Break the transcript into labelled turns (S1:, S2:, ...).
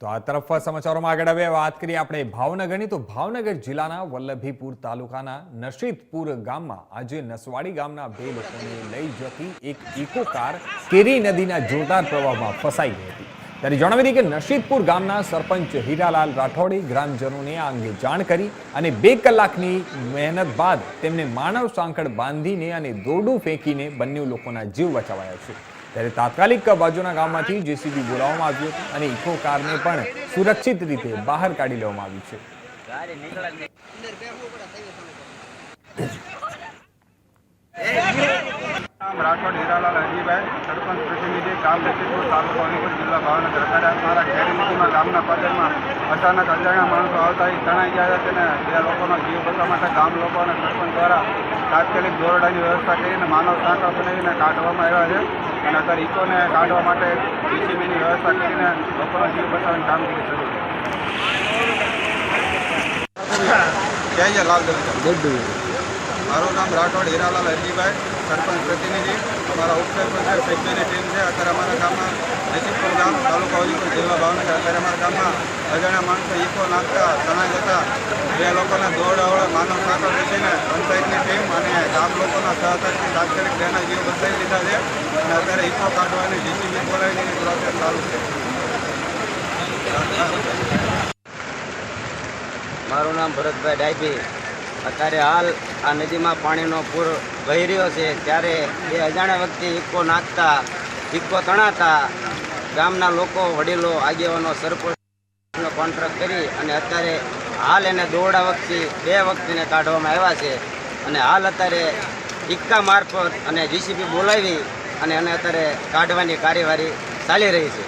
S1: તો આ તરફ સમાચારોમાં આગળ હવે વાત કરીએ આપણે ભાવનગરની. તો ભાવનગર જિલ્લાના વલ્લભીપુર તાલુકાના નશીદપુર ગામમાં આજે નસવાડી ગામના બે લોકોને લઈ જતી એક ઇકો કાર કેરી નદીના જોરદાર પ્રવાહમાં ફસાઈ ગઈ હતી. ત્યારે જણાવી દઈએ કે નશીદપુર ગામના સરપંચ હીરાલાલ રાઠોડે ગ્રામજનોને આ અંગે જાણ કરી અને બે કલાકની મહેનત બાદ તેમને માનવ સાંકળ બાંધીને અને દોરડું ફેંકીને બંને લોકોના જીવ બચાવાયા છે. ત્યારે તાત્કાલિક બાજુના ગામમાંથી જેસીબી બોલાવવામાં આવ્યું અને ઇકો કારને પણ સુરક્ષિત રીતે બહાર કાઢી લેવામાં આવી છે
S2: નામ રાઠોડ હીરાલાલ હરજીભાઈ સરપંચ ગામ લખીપુર તાલુકો અલીપુર જિલ્લા ભાવનગર અત્યારે મારા ખેરીમતીમાં ગામના પદરમાં અચાનક અજાણ્યા માણસો આવતા એ તણાઈ ગયા હતા તેને બે લોકોનો જીવ બચવા માટે ગામ લોકો અને સરપંચ દ્વારા તાત્કાલિક દોરડાની વ્યવસ્થા કરીને માનવ સાંકળ બનાવીને કાઢવામાં આવ્યા છે. અને અત્યારે ઇકોને કાઢવા માટે જીસીબીની વ્યવસ્થા કરીને લોકોનો જીવ બચાવવાની કામગીરી શરૂ છે જય જય લાલ મારું નામ રાઠોડ હીરાલાલ હરજીભાઈ. સરપંચ પ્રતિનિધિ, અમારા ઉપસરપંચ સભ્યની ટીમ છે, અત્યારે અમારા ગામમાં નજીકપુર ગામ, તાલુકા અલીપુર જિલ્લા ભાવનગર. અત્યારે અમારા ગામમાં અજાણ્યા માણસો ઈકો નાખતા, તણાઈ જતા, બે લોકોને દોડાવડે માનવ સાંકળ બેસીને પંચાયતની ટીમ અને ગામ લોકોના સહકારથી તાત્કાલિક બેના જીવ બચાવી લીધા છે. અને અત્યારે ઈકો કાઢવાની જીસીબી બોલાવીની પ્રોસેસ ચાલુ છે.
S3: મારું નામ ભરતભાઈ ડાયભી અત્યારે હાલ આ નદીમાં પાણીનો પૂર વહી રહ્યો છે. ત્યારે બે અજાણ્યા વ્યક્તિ ઇક્કો નાખતા ઇક્કો તણાતા ગામના લોકો, વડીલો, આગેવાનો, સરપંચનો કોન્ટ્રાક્ટ કરી અને અત્યારે હાલ એને દોડા વખતે બે વ્યક્તિને કાઢવામાં આવ્યા છે. અને હાલ અત્યારે ઇક્કા મારફત અને જીસીબી બોલાવી અને એને અત્યારે કાઢવાની કાર્યવાહી ચાલી રહી છે.